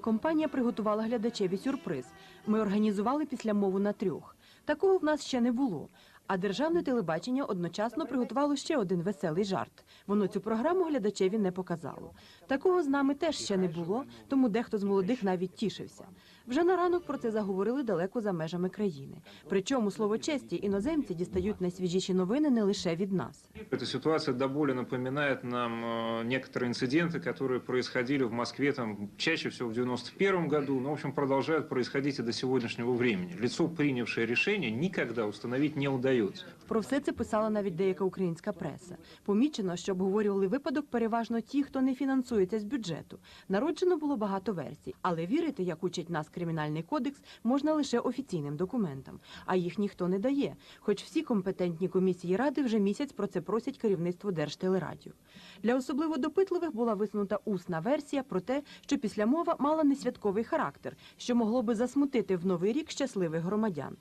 телекомпанія приготувала глядачеві сюрприз. Ми організували післямову на трьох. Такого в нас ще не було. А державне телебачення одночасно приготувало ще один веселий жарт. Воно цю програму глядачеві не показало. Такого з нами теж ще не було, тому дехто з молодих навіть тішився. Вже на ранок про це заговорили далеко за межами країни. Причому слово честі іноземці дістають найсвіжіші новини не лише від нас. Эта ситуация до боли напоминает нам э, некоторые инциденты, которые происходили в Москве там, чаще всего в 91 году, но, в общем, продолжают происходить и до сегодняшнего времени. Лицо, принявшее решение, никогда установить не удается. Про все це писала навіть деяка українська преса. Помічено, що обговорювали випадок переважно ті, хто не фінансується з бюджету. Народжено було багато версій, але вірити, як учить нас кримінальний кодекс, можна лише офіційним документам, а їх ніхто не дає. Хоч всі компетентні комісії ради вже місяць про це просять керівництво Держтелерадіо. Для особливо допитливих була висунута усна версія про те, що післямова мала несвятковий характер, що могло би засмутити в новий рік щасливих громадян.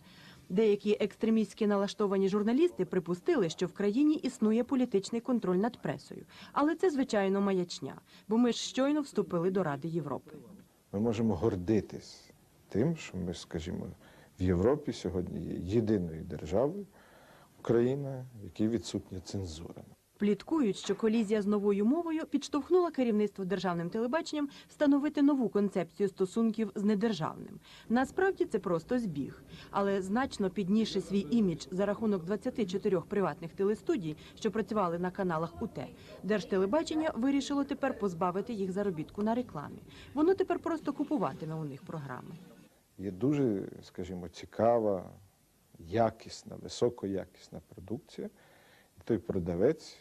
Деякі екстремістські налаштовані журналісти припустили, що в країні існує політичний контроль над пресою. Але це, звичайно, маячня, бо ми ж щойно вступили до Ради Європи. Ми можемо гордитись тим, що ми, скажімо, в Європі сьогодні є єдиною державою Україна, в якій відсутня цензура. Пліткують, що колізія з новою мовою підштовхнула керівництво державним телебаченням встановити нову концепцію стосунків з недержавним. Насправді це просто збіг, але значно піднісши свій імідж за рахунок 24 приватних телестудій, що працювали на каналах УТ, Держтелебачення вирішило тепер позбавити їх заробітку на рекламі. Воно тепер просто купуватиме у них програми. Є дуже, скажімо, цікава, якісна, високоякісна продукція, той продавець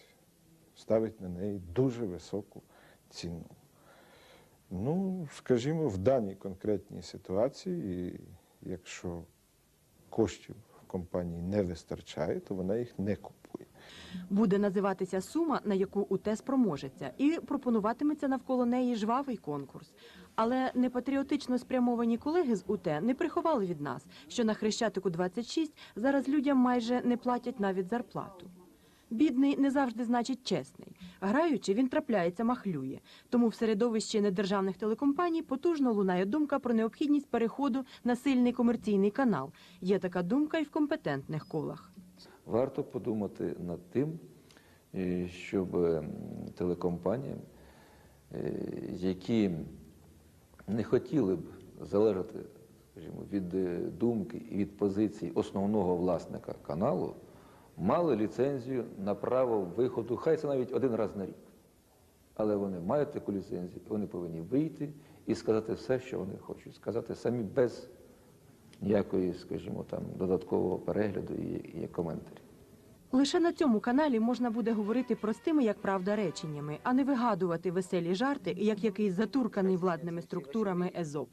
ставить на неї дуже високу ціну. Ну, скажімо, в даній конкретній ситуації, якщо коштів компанії не вистачає, то вона їх не купує. Буде називатися сума, на яку УТ спроможеться, і пропонуватиметься навколо неї жвавий конкурс. Але непатріотично спрямовані колеги з УТ не приховали від нас, що на Хрещатику 26 зараз людям майже не платять навіть зарплату. Бідний не завжди значить чесний. Граючи, він трапляється, махлює. Тому в середовищі недержавних телекомпаній потужно лунає думка про необхідність переходу на сильний комерційний канал. Є така думка і в компетентних колах. Варто подумати над тим, е, щоб телекомпаніям, е, які не хотіли б залежати скажімо, від е, думки і від позицій основного власника каналу, мали ліцензію на право виходу, хай це навіть один раз на рік. Але вони мають таку ліцензію, вони повинні вийти і сказати все, що вони хочуть. Сказати самі без ніякої, скажімо, там додаткового перегляду і, і коментарів. Лише на цьому каналі можна буде говорити простими, як правда, реченнями, а не вигадувати веселі жарти, як якийсь затурканий владними структурами езоп.